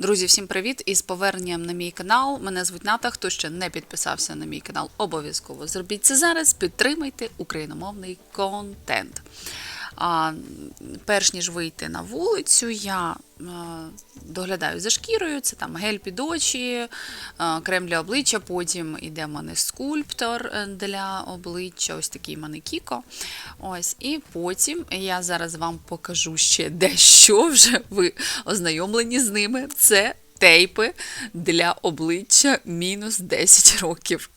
Друзі, всім привіт! І з поверненням на мій канал. Мене звуть Ната. Хто ще не підписався на мій канал, обов'язково зробіть це зараз. Підтримайте україномовний контент. А, перш ніж вийти на вулицю, я е, доглядаю за шкірою. Це там гель під очі, е, крем для обличчя. Потім іде в мене скульптор е, для обличчя, ось такий в мене Кіко. Ось, і потім я зараз вам покажу ще дещо. Вже ви ознайомлені з ними. Це тейпи для обличчя мінус 10 років.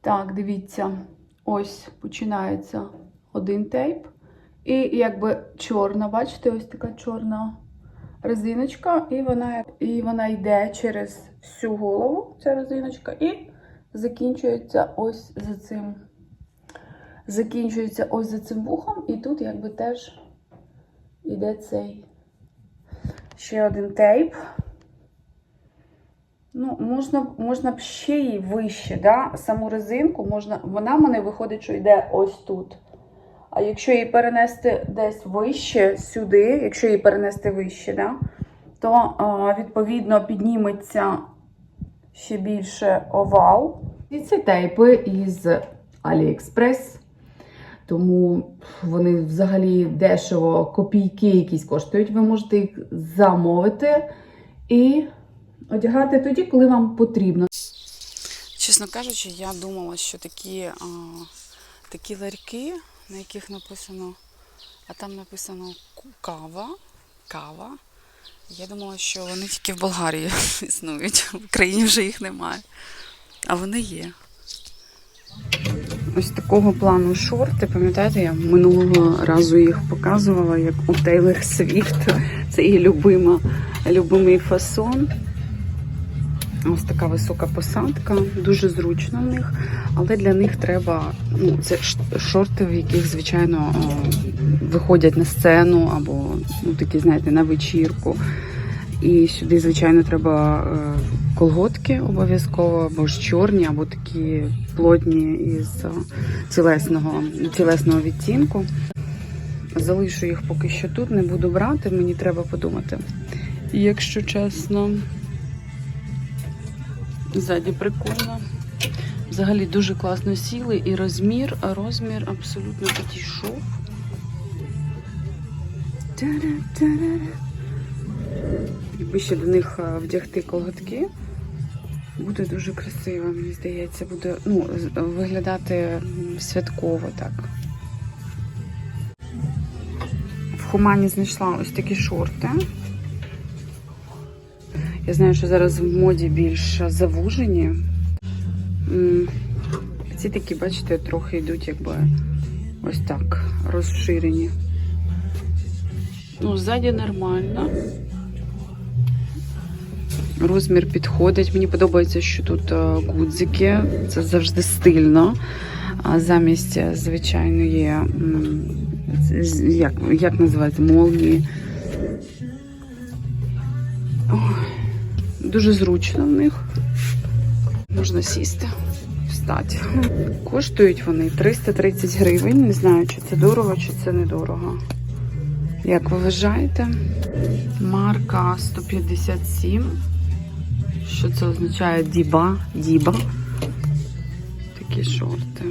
Так, дивіться, ось починається один тейп. І якби чорна, бачите, ось така чорна резиночка, і вона, і вона йде через всю голову, ця резиночка, і закінчується ось за цим. Закінчується ось за цим вухом, і тут якби теж іде цей ще один тейп. Ну, можна, можна б ще її вище, да? саму резинку, можна, вона в мене виходить, що йде ось тут. А якщо її перенести десь вище, сюди, якщо її перенести вище, да? то відповідно підніметься ще більше овал. І це тейпи із AliExpress. Тому вони взагалі дешево, копійки якісь коштують. Ви можете їх замовити і одягати тоді, коли вам потрібно. Чесно кажучи, я думала, що такі, а, такі ларьки, на яких написано, а там написано кава, кава. Я думала, що вони тільки в Болгарії існують, в Україні вже їх немає. А вони є. Ось такого плану шорти, пам'ятаєте, я минулого разу їх показувала, як у Тейлор Свіфт. Це її любима, любимий фасон. Ось така висока посадка, дуже зручно в них, але для них треба ну, це шорти, в яких, звичайно, виходять на сцену або ну, такі, знаєте, на вечірку. І сюди, звичайно, треба е, колготки обов'язково, або ж чорні, або такі плотні із е, тілесного, тілесного відтінку. Залишу їх поки що тут, не буду брати, мені треба подумати. Якщо чесно. Ззаді прикольно. Взагалі дуже класно сіли і розмір, а розмір абсолютно підійшов. Якби ще до них вдягти колготки, буде дуже красиво, мені здається, буде ну, виглядати святково так. В Хумані знайшла ось такі шорти. Я знаю, що зараз в моді більш завужені. Ці такі, бачите, трохи йдуть якби ось так, розширені. Ну, ззаді нормально. Розмір підходить. Мені подобається, що тут е, гудзики. Це завжди стильно. Замість е, звичайної, як, як називається, молнії. Дуже зручно в них. Можна сісти, встати. Коштують вони 330 гривень. Не знаю, чи це дорого, чи це недорого. Як ви вважаєте? Марка 157. Що це означає? Діба, діба. Такі шорти.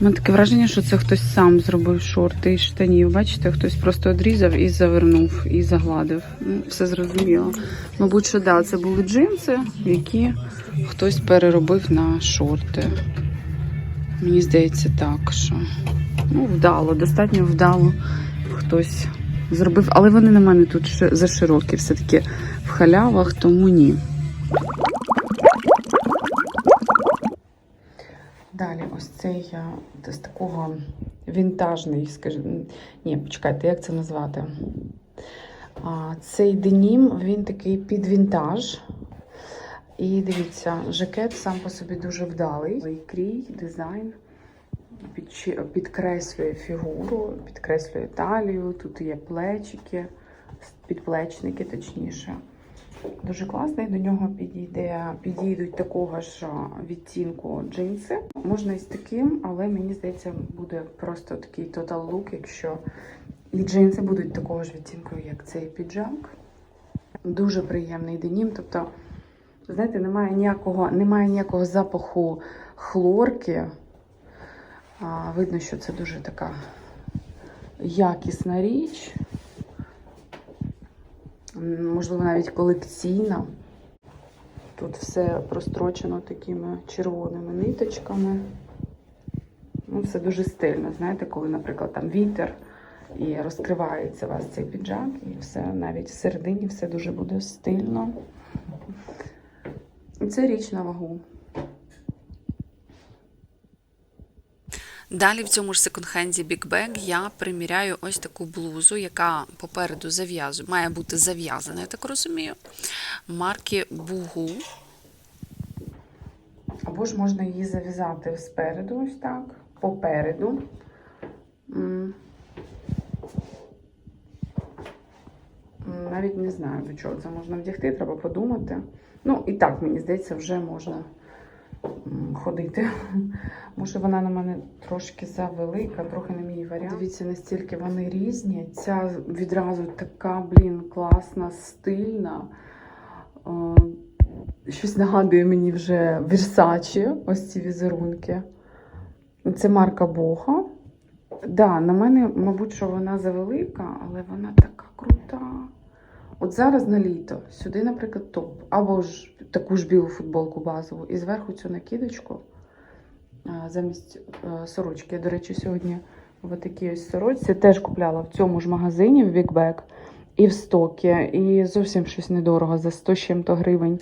У мене таке враження, що це хтось сам зробив шорти із штанів. Бачите, хтось просто одрізав і завернув, і загладив. Ну, все зрозуміло. Мабуть, що да, це були джинси, які хтось переробив на шорти. Мені здається, так, що ну, вдало, достатньо вдало хтось зробив. Але вони на мене тут ще заширокі, все-таки в халявах, тому ні. Далі, ось цей з такого вінтажний, скажімо, ні, почекайте, як це назвати? А, цей денім, він такий під вінтаж. І дивіться, жакет сам по собі дуже вдалий. Крій, дизайн підкреслює фігуру, підкреслює талію. Тут є плечики, підплечники, точніше. Дуже класний. До нього підійде, підійдуть такого ж відтінку джинси. Можна і з таким, але мені здається, буде просто такий тотал лук, якщо і джинси будуть такого ж відтінку, як цей піджак. Дуже приємний денім. Тобто, знаєте, немає ніякого, немає ніякого запаху хлорки. А, видно, що це дуже така якісна річ. Можливо, навіть колекційна. Тут все прострочено такими червоними ниточками. Ну, все дуже стильно. Знаєте, коли, наприклад, там вітер і розкривається у вас цей піджак, і все навіть всередині все дуже буде стильно. Це річ на вагу. Далі в цьому ж секонд-хенді Big Bag я приміряю ось таку блузу, яка попереду зав'язує, має бути зав'язана, я так розумію. Марки Бугу. Або ж можна її зав'язати спереду, ось так, попереду. Навіть не знаю, до чого це можна вдягти, треба подумати. Ну, і так, мені здається, вже можна ходити. Може, вона на мене трошки завелика, трохи не мій варіант. Дивіться, настільки вони різні. Ця відразу така, блін, класна, стильна. Е, Щось нагадує мені вже Versace, ось ці візерунки. Це марка Боха. Да, на мене, мабуть, що вона завелика, але вона така крута. От зараз на літо сюди, наприклад, топ. Або ж таку ж білу футболку базову. І зверху цю накидочку замість е, сорочки. Я, до речі, сьогодні в такій ось сорочці теж купляла в цьому ж магазині в Bag і в стокі. І зовсім щось недорого за 100 чим-то гривень.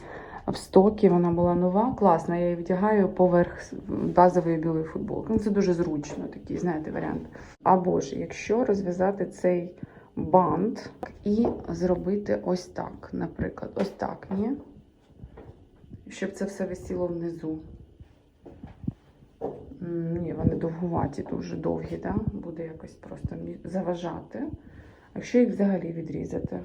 В стокі вона була нова, класна. Я її вдягаю поверх базової білої футболки. Ну, це дуже зручно, такий, знаєте, варіант. Або ж, якщо розв'язати цей бант і зробити ось так, наприклад, ось так, ні? Щоб це все висіло внизу. Ні, вони довгуваті, дуже довгі, да? буде якось просто заважати. А якщо їх взагалі відрізати?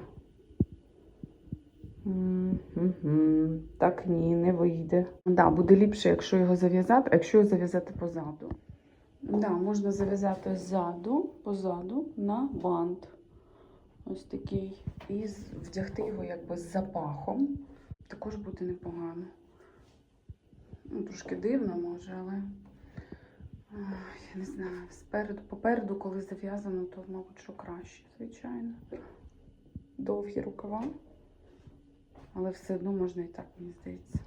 Так ні, не вийде. Да, буде ліпше, якщо його зав'язати, якщо його зав'язати позаду. Да, можна зав'язати ззаду, позаду на бант. Ось такий. І вдягти його якби з запахом. Також буде непогано. Ну, трошки дивно може, але ах, я не знаю. Спереду, попереду, коли зав'язано, то, мабуть, що краще, звичайно. Довгі рукава. Але все одно можна і так, мені здається.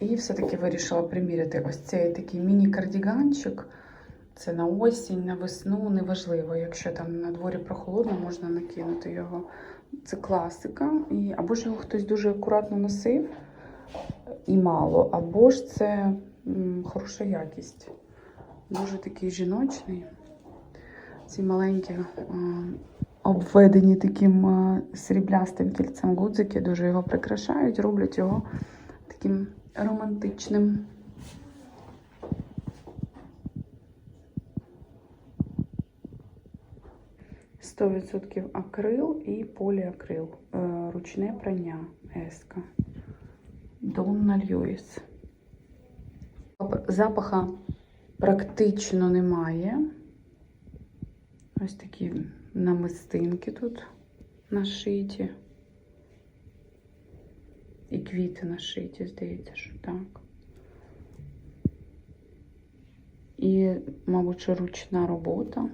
І все-таки вирішила приміряти ось цей такий міні-кардіганчик. Це на осінь, на весну, неважливо. Якщо там на дворі прохолодно, можна накинути його. Це класика. І, або ж його хтось дуже акуратно носив і мало, або ж це м, хороша якість. Дуже такий жіночний. Ці маленькі е, обведені таким е, сріблястим кільцем гудзики, дуже його прикрашають, роблять його таким романтичним. Сто відсотків акрил і поліакрил. Е, Ручне прання еска. Донна Льюіс. Запаха практично немає. Ось такі намистинки тут нашиті. І квіти нашиті, здається, що так. І, мабуть, ручна робота.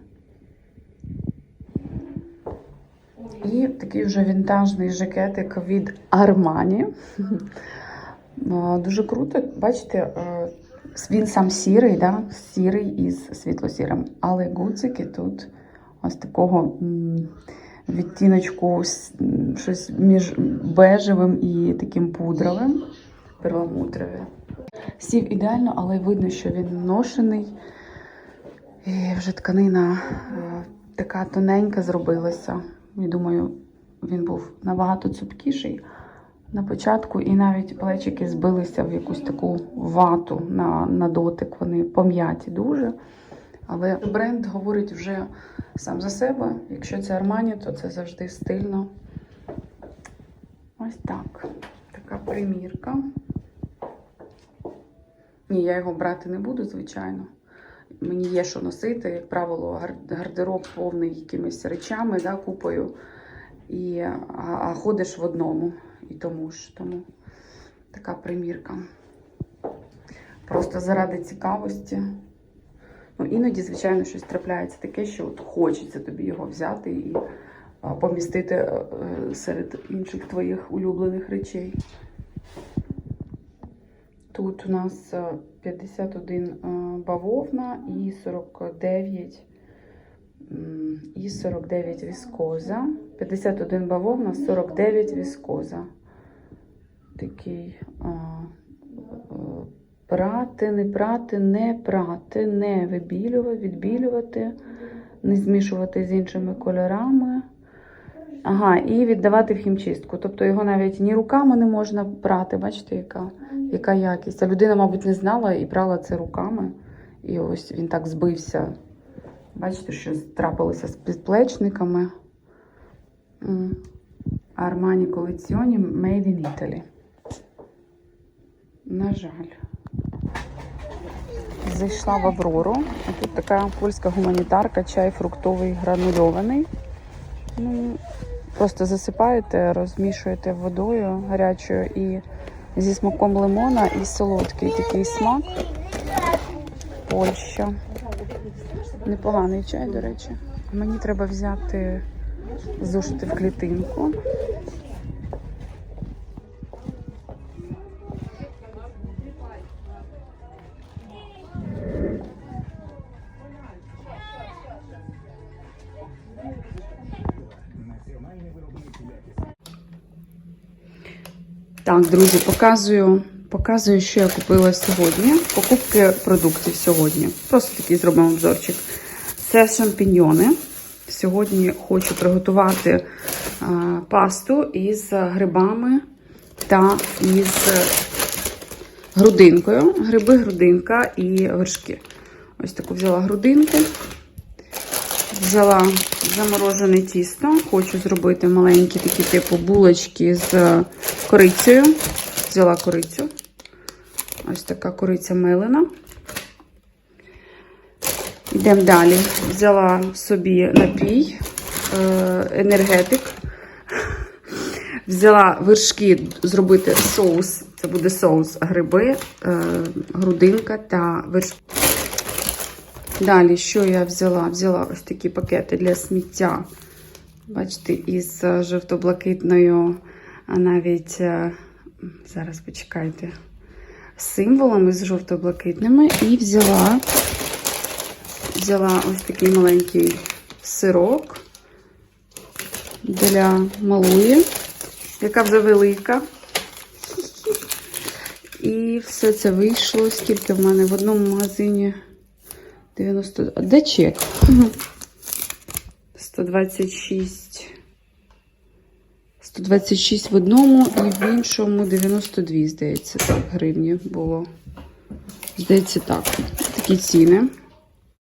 І такий вже вінтажний жакетик від Armani. Дуже круто. Бачите, е, він сам сірий, да? сірий із світло-сірим. Але гудзики тут ось такого відтіночку щось між бежевим і таким пудровим, перламутрове. Сів ідеально, але видно, що він ношений. І вже тканина е, така тоненька зробилася. І думаю, він був набагато цупкіший на початку, і навіть плечики збилися в якусь таку вату на, на дотик. Вони пом'яті дуже. Але бренд говорить вже сам за себе. Якщо це Армані, то це завжди стильно Ось так. Така примірка. Ні, я його брати не буду, звичайно. Мені є що носити, як правило, гардероб повний якимись речами, да, купою. І, а, а ходиш в одному. І тому ж тому така примірка. Просто заради цікавості. Ну, іноді, звичайно, щось трапляється таке, що от хочеться тобі його взяти і помістити е, е, серед інших твоїх улюблених речей. Тут у нас е, 51 е, бавовна і 49 і 49 віскоза. 51 бавовна, 49 віскоза. Такий а, е, прати, не прати, не прати, не вибілювати, відбілювати, не змішувати з іншими кольорами. Ага, і віддавати в хімчистку. Тобто його навіть ні руками не можна прати. Бачите, яка, яка якість. А людина, мабуть, не знала і прала це руками. І ось він так збився. Бачите, що трапилося з підплечниками. Armani Collezioni Made in Italy. На жаль. Зайшла в Аврору. А тут така польська гуманітарка, чай фруктовий гранульований. Ну, просто засипаєте, розмішуєте водою гарячою і зі смаком лимона і солодкий такий смак. Польща. Непоганий чай, до речі. Мені треба взяти зушити в клітинку. Так, друзі, показую, показую, що я купила сьогодні. Покупки продуктів сьогодні. Просто такий зробимо обзорчик. Це шампіньйони. Сьогодні хочу приготувати а, пасту із грибами та із грудинкою. Гриби, грудинка і вершки. Ось таку взяла грудинку. Взяла заморожене тісто. Хочу зробити маленькі такі типу булочки з корицею. Взяла корицю. Ось така кориця милена. Йдемо далі. Взяла собі напій, е, енергетик. Взяла вершки зробити соус. Це буде соус гриби, е, грудинка та вершки. Далі, що я взяла? Взяла ось такі пакети для сміття. Бачите, із е, жовто-блакитною, а навіть, е, зараз почекайте, символами з жовто-блакитними. І взяла, взяла ось такий маленький сирок для малої, яка вже велика. І все це вийшло. Скільки в мене в одному магазині? 90. а Де чек? 126. 126 в одному і в іншому 92, здається, так, гривні було. Здається, так. Такі ціни.